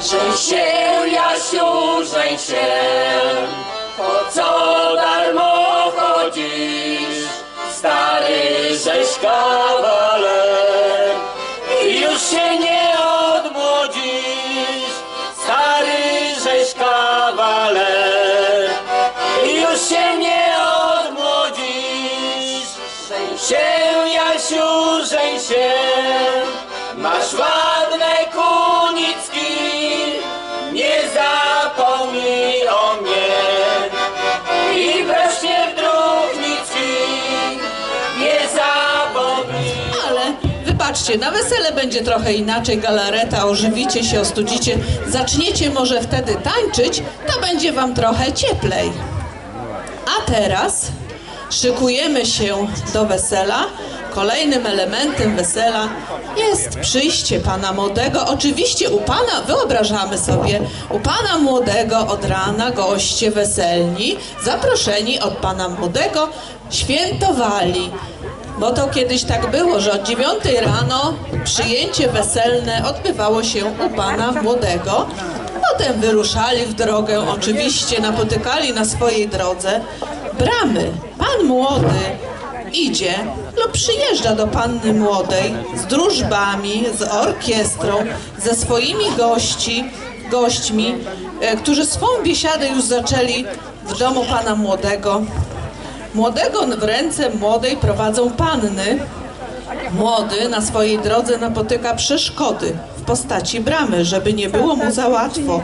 Żeń się, Jasiu, żeń się, po co darmo chodzisz? Stary żeś kawaler, już się nie odmłodzisz. Stary żeś kawaler, już się nie odmłodzisz. Żeń się, Jasiu, żeń się, masz ładne kunicki, wybaczcie, na wesele będzie trochę inaczej, galareta, ożywicie się, ostudzicie, zaczniecie może wtedy tańczyć, to będzie wam trochę cieplej. A teraz szykujemy się do wesela. Kolejnym elementem wesela jest przyjście pana młodego. Oczywiście u pana, wyobrażamy sobie, u pana młodego od rana goście weselni, zaproszeni od pana młodego, świętowali. Bo to kiedyś tak było, że od 9 rano przyjęcie weselne odbywało się u pana młodego. Potem wyruszali w drogę, oczywiście napotykali na swojej drodze bramy. Pan młody idzie lub przyjeżdża do panny młodej z drużbami, z orkiestrą, ze swoimi gości, gośćmi, e, którzy swą biesiadę już zaczęli w domu pana młodego. Młodego w ręce młodej prowadzą panny. Młody na swojej drodze napotyka przeszkody w postaci bramy, żeby nie było mu za łatwo.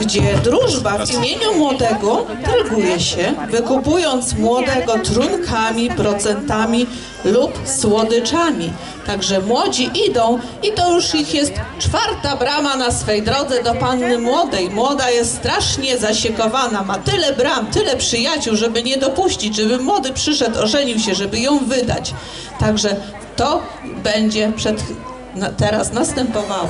Gdzie drużba w imieniu młodego targuje się, wykupując młodego trunkami, procentami lub słodyczami. Także młodzi idą i to już ich jest czwarta brama na swej drodze do panny młodej. Młoda jest strasznie zasiekowana, ma tyle bram, tyle przyjaciół, żeby nie dopuścić, żeby młody przyszedł, ożenił się, żeby ją wydać. Także to będzie przed, na, teraz następowało.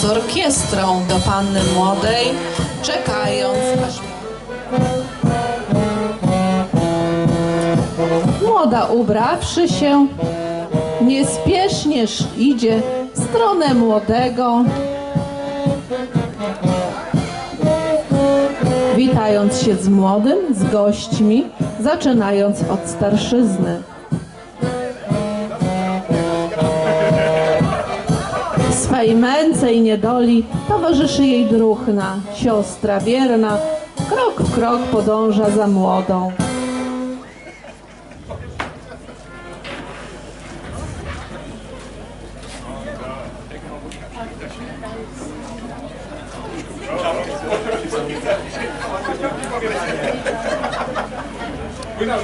Z orkiestrą do panny młodej, czekając aż Młoda ubrawszy się, niespiesznie sz- idzie w stronę młodego. Witając się z młodym, z gośćmi, zaczynając od starszyzny. Swej męce i niedoli towarzyszy jej druhna, siostra wierna, krok w krok podąża za młodą.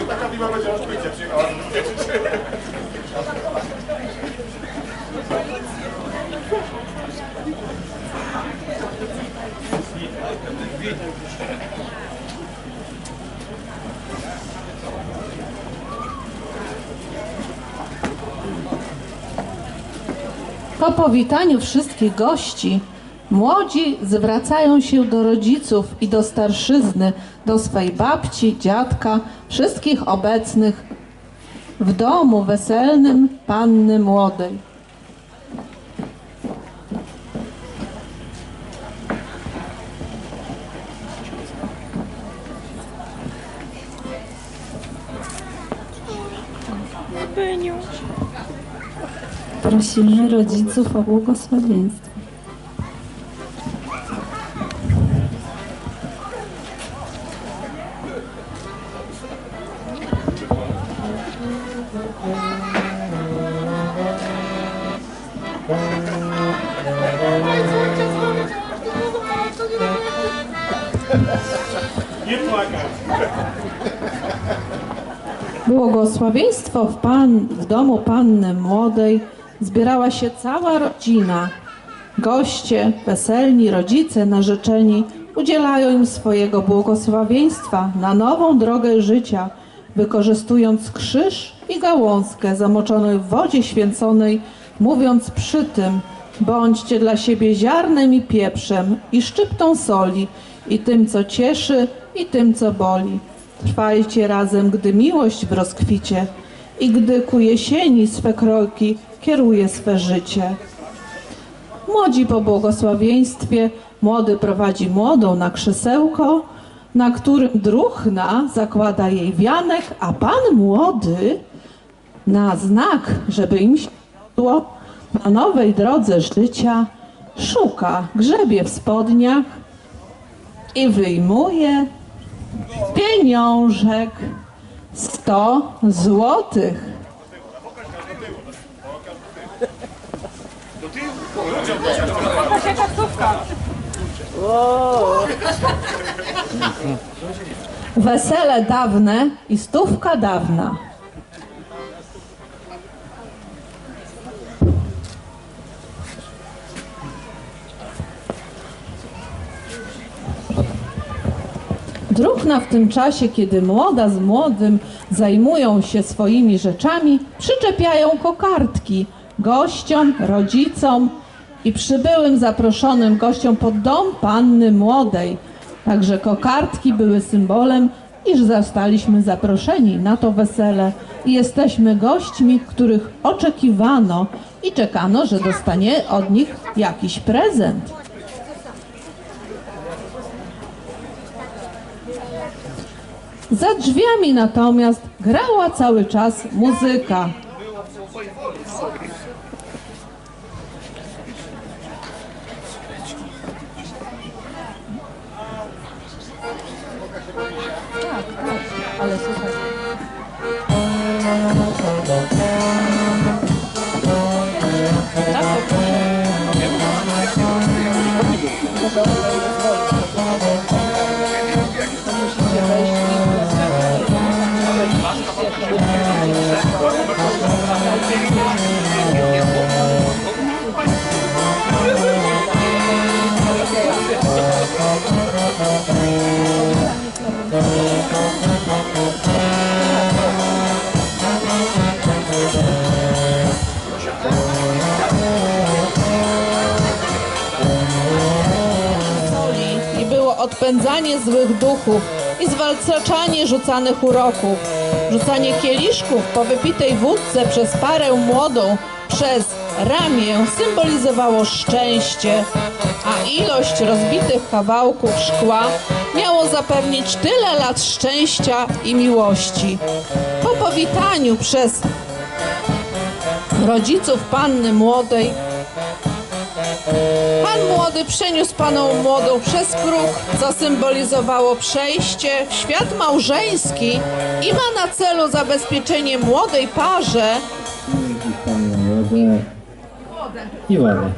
Taka będzie przyjechała. Po powitaniu wszystkich gości, młodzi zwracają się do rodziców i do starszyzny, do swej babci, dziadka, wszystkich obecnych w domu weselnym panny młodej. Prosimy rodziców o błogosławieństwo. Nie płakać. Błogosławieństwo w, pan, w domu panny młodej zbierała się cała rodzina. Goście, weselni, rodzice, narzeczeni udzielają im swojego błogosławieństwa na nową drogę życia, wykorzystując krzyż i gałązkę zamoczoną w wodzie święconej, mówiąc przy tym bądźcie dla siebie ziarnem i pieprzem i szczyptą soli i tym, co cieszy i tym, co boli. Trwajcie razem, gdy miłość w rozkwicie i gdy ku jesieni swe kroki kieruje swe życie. Młodzi po błogosławieństwie, młody prowadzi młodą na krzesełko, na którym druhna zakłada jej wianek, a pan młody na znak, żeby im się wiodło, na nowej drodze życia szuka, grzebie w spodniach i wyjmuje pieniążek 100 złotych. Wesele dawne i stówka dawna. Druhna w tym czasie, kiedy młoda z młodym zajmują się swoimi rzeczami, przyczepiają kokardki gościom, rodzicom i przybyłym zaproszonym gościom pod dom panny młodej. Także kokardki były symbolem, iż zostaliśmy zaproszeni na to wesele i jesteśmy gośćmi, których oczekiwano i czekano, że dostanie od nich jakiś prezent. Za drzwiami natomiast grała cały czas muzyka. Tak, tak, ale słuchaj. Było odpędzanie złych duchów i zwalczanie rzucanych uroków. Rzucanie kieliszków po wypitej wódce przez parę młodą przez ramię symbolizowało szczęście, a ilość rozbitych kawałków szkła miało zapewnić tyle lat szczęścia i miłości. Po powitaniu przez rodziców panny młodej młody przeniósł paną młodą przez próg, co symbolizowało przejście w świat małżeński i ma na celu zabezpieczenie młodej parze wodę i wodę.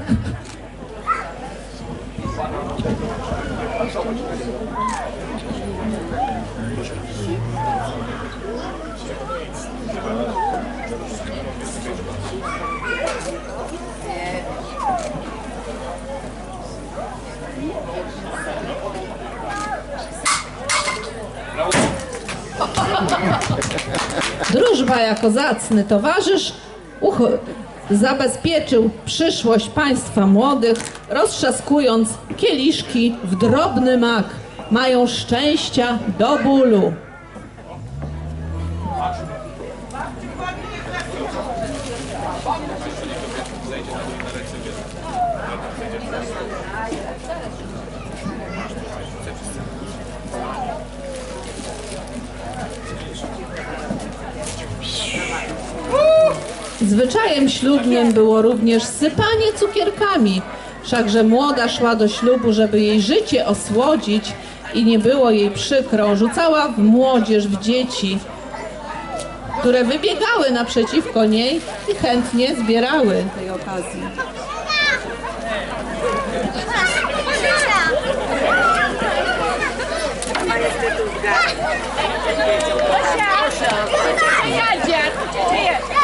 Jako zacny towarzysz zabezpieczył przyszłość państwa młodych, roztrzaskując kieliszki w drobny mak. Mają szczęścia do bólu. Zwyczajem ślubnym było również sypanie cukierkami. Wszakże młoda szła do ślubu, żeby jej życie osłodzić i nie było jej przykro. Rzucała w młodzież, w dzieci, które wybiegały naprzeciwko niej i chętnie zbierały tej okazji. A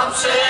I'm saying.